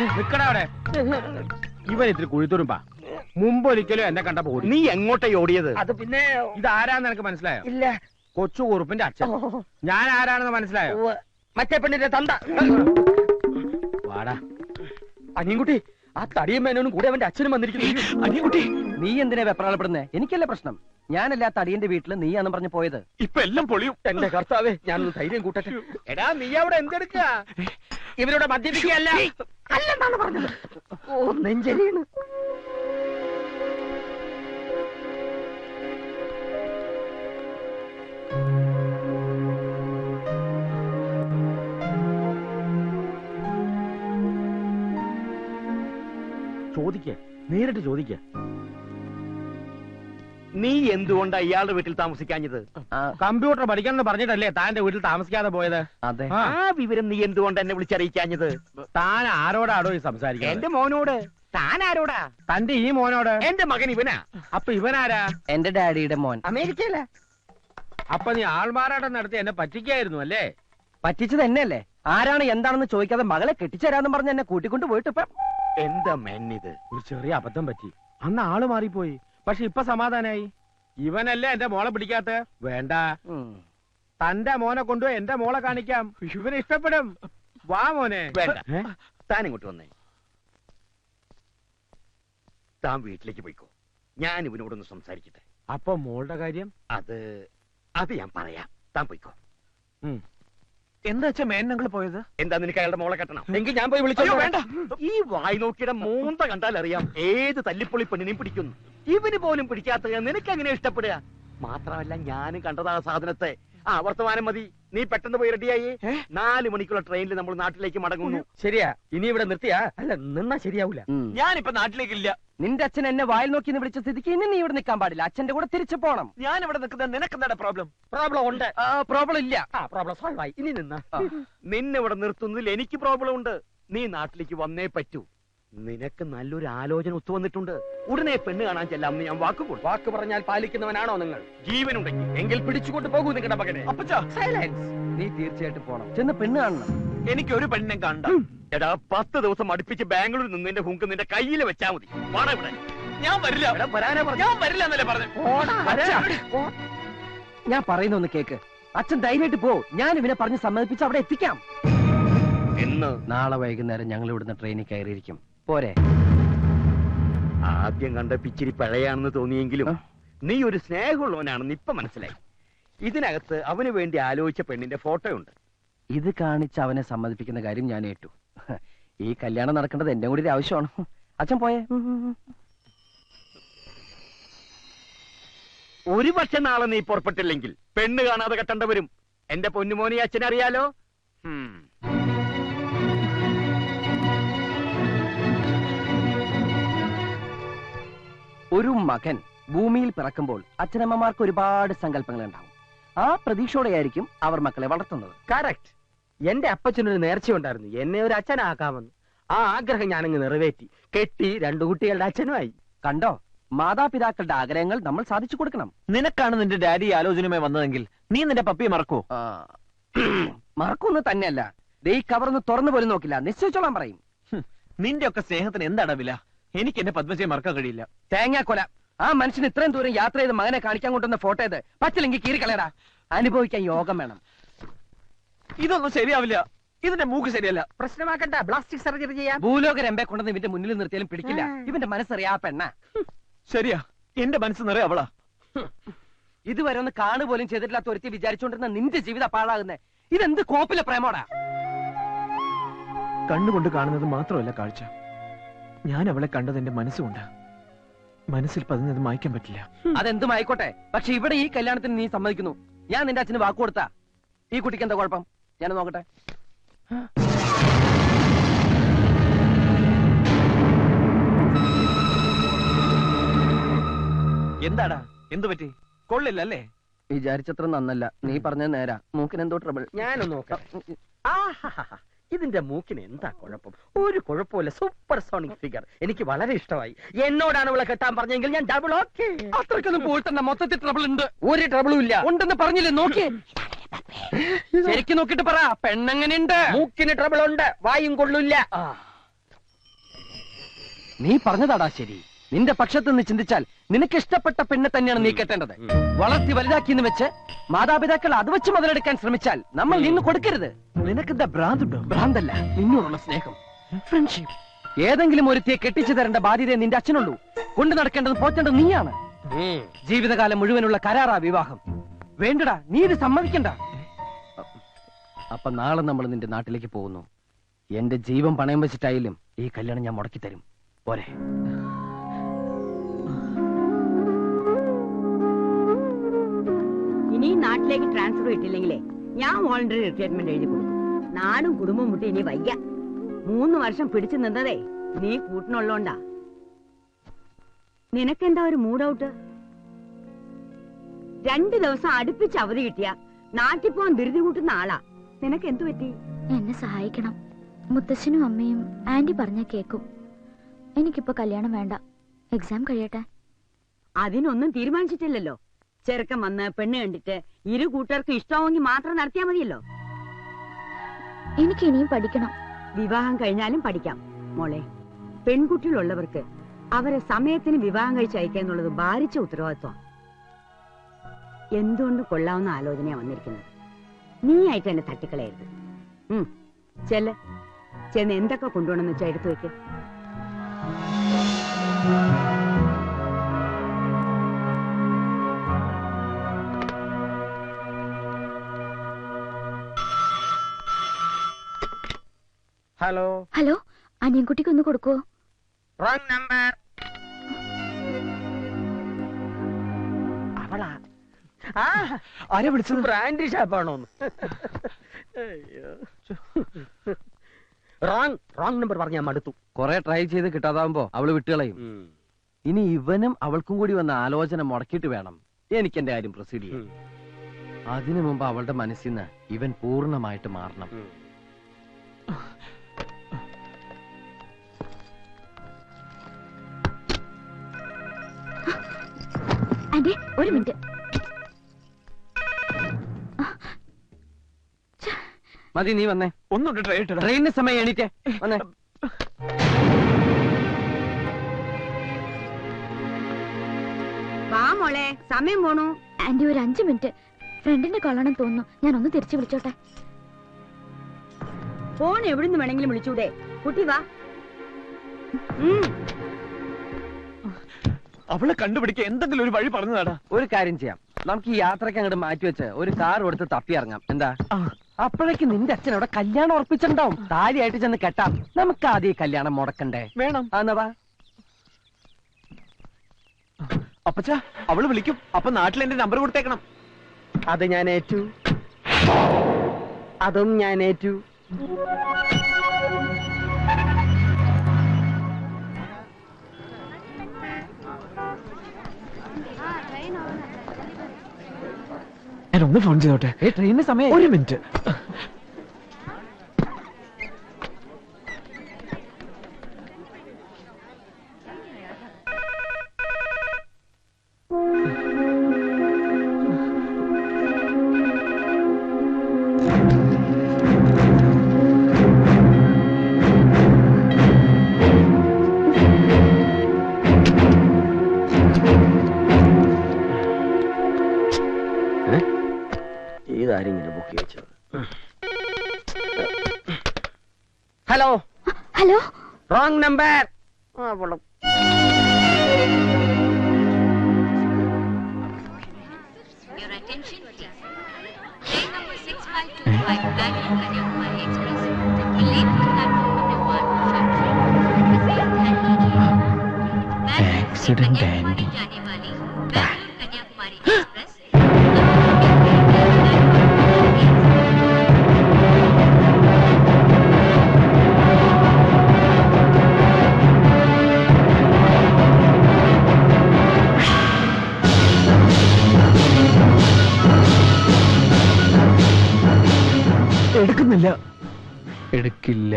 നിക്കടാ അവിടെ. ഇവൻ ഇത്തിരി കുഴിത്തുരുമ്പാ. മുമ്പ് ഒരിക്കലും എന്നെ കണ്ടപ്പോ ഓടി. നീ എങ്ങോട്ടേ ഓടിയത്? അത് പിന്നെ ഇത് ആരാന്ന് എനിക്ക് മനസ്സിലായോ? ഇല്ല. കൊച്ചു കുറുപ്പിന്റെ അച്ഛൻ. ഞാൻ ആരാണെന്ന് മനസ്സിലായോ? ഉവ്വ്. മറ്റേ പെണ്ണിന്റെ തന്ത. വാടാ. അനിയൻകുട്ടി ആ തടിയും മേനോനും കൂടെ അവന്റെ അച്ഛനും വന്നിരിക്കുന്നു. അനിയൻകുട്ടി നീ എന്തിനാ വെപ്രാളപ്പെടുന്നേ എനിക്കല്ല പ്രശ്നം. ഞാനല്ലാത്ത അടിയന്റെ വീട്ടിൽ നീയാന്ന് പറഞ്ഞു പോയത്. ഇപ്പൊ എല്ലാം പൊളിയും. എന്റെ കർത്താവേ ഞാനൊന്ന് ധൈര്യം കൂട്ടട്ടെ. എടാ നീ അവിടെ എന്തെടുക്ക? ഇവരോട് മദ്യപിക്കുകയല്ല അല്ലെന്നാണ് പറഞ്ഞത്. ഓ നെഞ്ചരിയാണ് ചോദിക്ക നേരിട്ട് ചോദിക്ക. നീ എന്തുകൊണ്ടാ ഇയാളുടെ വീട്ടിൽ താമസിക്കാഞ്ഞത്? കമ്പ്യൂട്ടർ പഠിക്കണം പറഞ്ഞിട്ടല്ലേ താന്റെ വീട്ടിൽ താമസിക്കാതെ പോയത്? അതെ. ആ, വിവരം നീ എന്തുകൊണ്ട് എന്നെ വിളിച്ചറിയിക്കാഞ്ഞത്? താൻ ആരോടാടോ ഈ സംസാരിക്കുന്നത്? എന്റെ മോനോട്. താൻ ആരോടാ? തന്റെ ഈ മോനോട്? എന്റെ മകൻ ഇവനാ. അപ്പൊ ഇവനാരാ? എന്റെ ഡാഡിയുടെ മോൻ. അമേരിക്കയില. അപ്പൊ നീ ആൾമാറാട്ടം നടത്തി എന്നെ പറ്റിക്കായിരുന്നു അല്ലേ? പറ്റിച്ചത് എന്നെയല്ലേ? ആരാണ് എന്താണെന്ന് ചോദിക്കാതെ മകളെ കെട്ടിച്ചേരാന്ന് പറഞ്ഞ് എന്നെ കൂട്ടിക്കൊണ്ട് പോയിട്ട് ഇപ്പൊ എന്താ മെന്നിത് ഒരു ചെറിയ അബദ്ധം പറ്റി. അന്ന് ആൾ മാറിപ്പോയി. പക്ഷെ ഇപ്പൊ സമാധാനായി. ഇവനല്ലേ എന്റെ മോളെ പിടിക്കാത്ത? വേണ്ട. തന്റെ മോനെ കൊണ്ടുപോയി എന്റെ മോളെ കാണിക്കാം. ഇവന് ഇഷ്ടപ്പെടും. വാ മോനെ. വേണ്ട? താൻ ഇങ്ങോട്ട് വന്നേ. താൻ വീട്ടിലേക്ക് പോയിക്കോ. ഞാൻ ഇവനോടൊന്ന് സംസാരിക്കട്ടെ. അപ്പൊ മോളുടെ കാര്യം? അത് അത് ഞാൻ പറയാം. താൻ പോയിക്കോ. ഉം. എന്താ വെച്ചാ മേനങ്ങൾ പോയത്? എന്താ നിനക്ക് അയാളുടെ മോളെ കെട്ടണം? എങ്കിൽ ഞാൻ പോയി വിളിച്ചോ വേണ്ട. ഈ വായി നോക്കിയുടെ മൂന്ത കണ്ടാൽ അറിയാം ഏത് തല്ലിപ്പൊളി പെണ്ണിനെയും പിടിക്കുന്നു. ഇവന് പോലും പിടിക്കാത്ത നിനക്ക് എങ്ങനെ ഇഷ്ടപ്പെടുക? മാത്രമല്ല ഞാനും കണ്ടതാ സാധനത്തെ. ആ വർത്തമാനം മതി. നീ പെട്ടെന്ന് പോയി റെഡിയായി നാല് മണിക്കുള്ള ട്രെയിനിൽ നമ്മൾ നാട്ടിലേക്ക് മടങ്ങുന്നു. ശരിയാ. ഇനി ഇവിടെ നിർത്തിയാ? അല്ല നിന്നാ ശരിയാവൂല. ഞാനിപ്പോ നാട്ടിലേക്കില്ല. നിന്റെ അച്ഛൻ എന്നെ വായിൽ നോക്കി എന്ന് വിളിച്ച സ്ഥിതിക്ക് ഇനി നീ ഇവിടെ നിൽക്കാൻ പാടില്ല. അച്ഛന്റെ കൂടെ തിരിച്ചു പോണം. ഞാൻ ഇവിടെ നിൽക്കുന്ന നിനക്ക് എന്താണ് പ്രോബ്ലം പ്രോബ്ലം ഉണ്ട്. പ്രോബ്ലം ഇല്ല. ആ പ്രോബ്ലം സോൾവ് ആയി. ഇനി നിന്ന. നിന്നെ ഇവിടെ നിർത്തുന്നതിൽ എനിക്ക് പ്രോബ്ലം ഉണ്ട്. നീ നാട്ടിലേക്ക് വന്നേ പറ്റൂ. നിനക്ക് നല്ലൊരു ആലോചന ഒത്തു വന്നിട്ടുണ്ട്. ഉടനെ പെണ്ണ് കാണാൻ ചെല്ലാമെന്ന് ഞാൻ വാക്ക് കൊടുത്തു വാക്ക് പറഞ്ഞാൽ പാലിക്കുന്നവനാണോ നിങ്ങൾ? ജീവനുണ്ടെങ്കിൽ. എങ്കിൽ പിടിച്ചുകൊണ്ട് പോകൂ നിങ്ങളുടെ മകനെ. സൈലൻസ്. നീ തീർച്ചയായിട്ടും പോണം. ചെന്ന് പെണ്ണ് കാണണം. എനിക്ക് ഒരു പെണ്ണിനെ കണ്ട എടാ പത്ത് ദിവസം അടുപ്പിച്ച് ബാംഗ്ലൂരിൽ നിന്ന് നിന്റെ ഹുങ്ക് നിന്റെ കയ്യിൽ വെച്ചാ മതി. വാടാ ഇവിടെ. ഞാൻ വരില്ല. ഞാൻ വരില്ല എന്നല്ലേ പറഞ്ഞു. ഞാൻ പറയുന്ന ഒന്ന് കേക്ക്. അച്ഛൻ ധൈര്യമായിട്ട് പോ. ഞാൻ ഇവനെ പറഞ്ഞ് സമ്മതിപ്പിച്ച് അവിടെ എത്തിക്കാം. ഇന്ന് നാളെ വൈകുന്നേരം ഞങ്ങൾ ഇവിടുന്ന് ട്രെയിനിൽ കയറിയിരിക്കും. പോരെ. ആദ്യം കണ്ട പിച്ചിരി പഴയാണെന്ന് തോന്നിയെങ്കിലും നീ ഒരു സ്നേഹമുള്ളവനാണെന്ന് ഇപ്പൊ മനസ്സിലായി. ഇതിനകത്ത് അവന് വേണ്ടി ആലോചിച്ച പെണ്ണിന്റെ ഫോട്ടോ ഉണ്ട് ഇത് കാണിച്ച് അവനെ സമ്മതിപ്പിക്കുന്ന കാര്യം ഞാൻ ഏറ്റു. ഈ കല്യാണം നടക്കേണ്ടത് എന്റെ കൂടി ഒരു ആവശ്യമാണ്. അച്ഛൻ പോയേ. ഒരു പക്ഷെ നാളെ നീ പുറപ്പെട്ടില്ലെങ്കിൽ പെണ്ണ് കാണാതെ കെട്ടേണ്ടവരും എന്റെ പൊന്നുമോനി അച്ഛനറിയാലോ? ഒരു മകൻ ഭൂമിയിൽ പിറക്കുമ്പോൾ അച്ഛനമ്മമാർക്ക് ഒരുപാട് സങ്കല്പങ്ങൾ ഉണ്ടാവും ആ പ്രതീക്ഷയോടെയായിരിക്കും അവർ മക്കളെ വളർത്തുന്നത്. കറക്റ്റ് എന്റെ അപ്പച്ചനൊരു നേർച്ചയുണ്ടായിരുന്നു എന്നെ ഒരു അച്ഛനാക്കാമെന്ന്. ആ ആഗ്രഹം ഞാനങ്ങ് നിറവേറ്റി. കെട്ടി രണ്ടു കുട്ടികളുടെ അച്ഛനുമായി. കണ്ടോ? മാതാപിതാക്കളുടെ ആഗ്രഹങ്ങൾ നമ്മൾ സാധിച്ചു കൊടുക്കണം. നിനക്കാണ് നിന്റെ ഡാഡി ആലോചനയുമായി വന്നതെങ്കിൽ നീ നിന്റെ പപ്പിയെ മറക്കോ ആ, മറക്കൊന്നും തന്നെയല്ല. ദേ ഈ കവർന്ന് തുറന്നു പോലും നോക്കില്ല. നിശ്ചയിച്ചോളാൻ പറയും. നിന്റെ ഒക്കെ സ്നേഹത്തിന് എന്താണ് വില? എനിക്ക് എന്റെ പത്മജയെ മറക്കാൻ കഴിയില്ല. തേങ്ങാക്കൊല. ആ മനുഷ്യൻ ഇത്രയും ദൂരം യാത്ര ചെയ്ത് മകനെ കാണിക്കാൻ കൊണ്ടുവന്ന ഫോട്ടോ ഇത് പറ്റില്ലെങ്കിൽ കീറിക്കളയടാ അനുഭവിക്കാൻ യോഗം വേണം. ഇതൊന്നും ശരിയാവില്ല. ഇതിന്റെ മൂക്ക് ശരിയല്ല. പ്രശ്നമാക്കണ്ട. പ്ലാസ്റ്റിക് സർജറി ചെയ്യാം. ഭൂലോക രമ്പെ കൊണ്ടുവന്ന് ഇവന്റെ മുന്നിൽ നിർത്തിയാലും പിടിക്കില്ല. ഇവന്റെ മനസ്സറിയാ പെണ്ണ. ശരിയാ. എന്റെ മനസ്സ് നിറയെ അവളാ. ഇതുവരെ ഒന്ന് കാണു പോലും ചെയ്തിട്ടില്ലാത്ത ഒരുത്തി വിചാരിച്ചുകൊണ്ടിരുന്ന നിന്റെ ജീവിത പാഴാകുന്നേ ഇതെന്ത് കോപ്പിലെ പ്രേമോടാ? കണ്ണുകൊണ്ട് കാണുന്നത് മാത്രമല്ല കാഴ്ച. ഞാൻ അവളെ കണ്ടത് എന്റെ മനസ്സുകൊണ്ട്. മനസ്സിൽ പതിഞ്ഞത് മായ്ക്കാൻ പറ്റില്ല. അതെന്തും ആയിക്കോട്ടെ പക്ഷെ ഇവിടെ ഈ കല്യാണത്തിന് നീ സമ്മതിക്കുന്നു. ഞാൻ നിന്റെ അച്ഛന് വാക്ക് കൊടുത്താ. ഈ കുട്ടിക്ക് എന്താ കുഴപ്പം? ഞാൻ നോക്കട്ടെ. എന്താടാ? എന്തു പറ്റി? കൊള്ളില്ല അല്ലേ വിചാരിച്ചത്ര നന്നല്ല. നീ പറഞ്ഞ നേരാ. മൂക്കിനെന്തോ ട്രബിൾ ഞാനൊന്ന് നോക്കാം. ഇതിന്റെ മൂക്കിന് എന്താ കുഴപ്പം? ഒരു കുഴപ്പമില്ല സൂപ്പർ സോണിക് ഫിഗർ എനിക്ക് വളരെ ഇഷ്ടമായി. എന്നോടാണ് ഇവളെ കെട്ടാൻ പറഞ്ഞെങ്കിൽ ഞാൻ ഡബിൾ ഓക്കെ. അത്രക്കൊന്നും പോയിട്ടെന്ന മൊത്തത്തിൽ ട്രബിൾ ഉണ്ട്. ഒരു ട്രബിളും ഇല്ല. ഉണ്ടെന്ന് പറഞ്ഞില്ലേ? നോക്കി. ശരിക്കും നോക്കിട്ട് പറ. പെണ്ണെങ്ങനെയുണ്ട്? മൂക്കിന് ട്രബിൾ ഉണ്ട്. വായും കൊള്ളില്ല. നീ പറഞ്ഞതാടാ ശരി. നിന്റെ പക്ഷത്ത് നിന്ന് ചിന്തിച്ചാൽ നിനക്ക് ഇഷ്ടപ്പെട്ട പെണ്ണെ തന്നെയാണ് നീ കെട്ടേണ്ടത്. വളർത്തി വലുതാക്കി എന്ന് വെച്ച് മാതാപിതാക്കൾ അത് വെച്ച് മുതലെടുക്കാൻ ശ്രമിച്ചാൽ നമ്മൾ നിന്ന് കൊടുക്കരുത്. നിനക്കെന്താ ഭ്രാന്തുണ്ടോ? ഭ്രാന്തല്ല നിന്നോടുള്ള സ്നേഹം. ഫ്രണ്ട്ഷിപ്പ് ഏതെങ്കിലും ഒരുത്തിയെ കെട്ടിച്ചു തരേണ്ട ബാധ്യത നിന്റെ അച്ഛനുള്ളൂ. കൊണ്ടു നടക്കേണ്ടത് പോറ്റേണ്ടത് നീയാണ്. ജീവിതകാലം മുഴുവനുള്ള കരാറാ വിവാഹം. വേണ്ടടാ നീ ഇത് സമ്മതിക്കണ്ട. അപ്പൊ നാളെ നമ്മൾ നിന്റെ നാട്ടിലേക്ക് പോകുന്നു. എന്റെ ജീവൻ പണയം വെച്ചിട്ടായാലും ഈ കല്യാണം ഞാൻ മുടക്കി തരും പോരെ. ഇനി നാട്ടിലേക്ക് ട്രാൻസ്ഫർ കിട്ടില്ലെങ്കിലേ ഞാൻ വോളണ്ടറി റിട്ടയർമെന്റ് എഴുതി കൊടുക്കും. നാടും കുടുംബം മുട്ടി ഇനി വയ്യ. മൂന്ന് വർഷം പിടിച്ചു നിന്നതേ നീ കൂട്ടിനുള്ളോണ്ടാ. നിനക്കെന്താ ഒരു മൂഡ് ഔട്ട് രണ്ടു ദിവസം അടുപ്പിച്ച് അവധി കിട്ടിയ നാട്ടിൽ പോവാൻ ധൃതി കൂട്ടുന്ന ആളാ. നിനക്ക് എന്തു പറ്റി? എന്നെ സഹായിക്കണം. മുത്തശ്ശനും അമ്മയും ആന്റി പറഞ്ഞ കേക്കും. എനിക്കിപ്പോ കല്യാണം വേണ്ട. എക്സാം കഴിയട്ടെ. അതിനൊന്നും തീരുമാനിച്ചിട്ടില്ലല്ലോ. ചെറുക്കൻ വന്ന് പെണ്ണ് കണ്ടിട്ട് ഇരു കൂട്ടർക്കും ഇഷ്ടമാവെങ്കിൽ മാത്രം നടത്തിയാ മതിയല്ലോ. എനിക്ക് ഇനിയും പഠിക്കണം. വിവാഹം കഴിഞ്ഞാലും പഠിക്കാം മോളെ. പെൺകുട്ടികളുള്ളവർക്ക് അവരെ സമയത്തിന് വിവാഹം കഴിച്ചയക്കുക എന്നുള്ളത് ഭാരിച്ച ഉത്തരവാദിത്വം. എന്തുകൊണ്ട് കൊള്ളാവുന്ന ആലോചനയാ വന്നിരിക്കുന്നത്? നീ ആയിട്ട് എന്നെ തട്ടിക്കളയരുത്. ഉം ചെല്ല്. ചെന്ന് എന്തൊക്കെ കൊണ്ടുപോകണമെന്ന് വെച്ചാൽ എടുത്തു വെക്ക്. ഹലോ ഹലോ അനിയൻകുട്ടിക്ക് ഒന്ന് കൊടുക്കോ? റോങ് നമ്പർ അവളാ. ആരെ വിളിച്ചത്? ബ്രാൻഡ് ഷാപ്പാണോ റോങ് റോങ് നമ്പർ പറഞ്ഞാൽ മടുത്തു. കൊറേ ട്രൈ ചെയ്ത് കിട്ടാതാവുമ്പോ അവൾ വിട്ടുകളയും. ഇനി ഇവനും അവൾക്കും കൂടി വന്ന ആലോചന മുടക്കിട്ട് വേണം. എനിക്ക് എന്റെ കാര്യം പ്രൊസീഡ് ചെയ്യാം അതിനു മുമ്പ് അവളുടെ മനസ്സിൽ നിന്ന് ഇവൻ പൂർണമായിട്ട് മാറണം. ആന്റി ഒരു മിനിറ്റ്. മതി നീ വന്നേ. ഒന്നുണ്ട് ട്രെയിൻ ട്രെയിനിന് സമയം എണീറ്റേ. വന്നേ. വാ മോളെ സമയം പോണു. ആന്റി ഒരു അഞ്ചു മിനിറ്റ്. ഫ്രണ്ടിന്റെ കൊള്ളണം തോന്നുന്നു. ഞാൻ ഒന്ന് തിരിച്ചു വിളിച്ചോട്ടെ. ഫോൺ എവിടുന്ന് വേണമെങ്കിലും വിളിച്ചൂടെ. കുട്ടി വാ. അവളെ കണ്ടുപിടിക്കാൻ എന്തെങ്കിലും ഒരു വഴി പറഞ്ഞതാടാ. ഒരു കാര്യം ചെയ്യാം. നമുക്ക് ഈ യാത്രയ്ക്ക് അങ്ങോട്ട് മാറ്റി വെച്ച് ഒരു കാർ കൊടുത്ത് തപ്പി ഇറങ്ങാം. എന്താ. അപ്പോഴേക്ക് നിന്റെ അച്ഛൻ അവിടെ കല്യാണം ഉറപ്പിച്ചിട്ടുണ്ടാവും. താലിയായിട്ട് ചെന്ന് കെട്ടാം. നമുക്ക് ആദ്യം ഈ കല്യാണം മുടക്കണ്ടേ? വേണം. ആന്നവാ അപ്പച്ച. അവൾ വിളിക്കും. അപ്പൊ നാട്ടിൽ എന്റെ നമ്പർ കൊടുത്തേക്കണം. അത് ഞാൻ ഏറ്റു. അതും ഞാൻ ഏറ്റു. ഞാൻ ഒന്ന് ഫോൺ ചെയ്തോട്ടെ. ഏ ട്രെയിനിന് സമയം. ഒരു മിനിറ്റ് ഇതാരും ഇങ്ങനെ ബുക്ക് വെച്ചത് hello? Hello? Wrong number Your attention, എടുക്കില്ല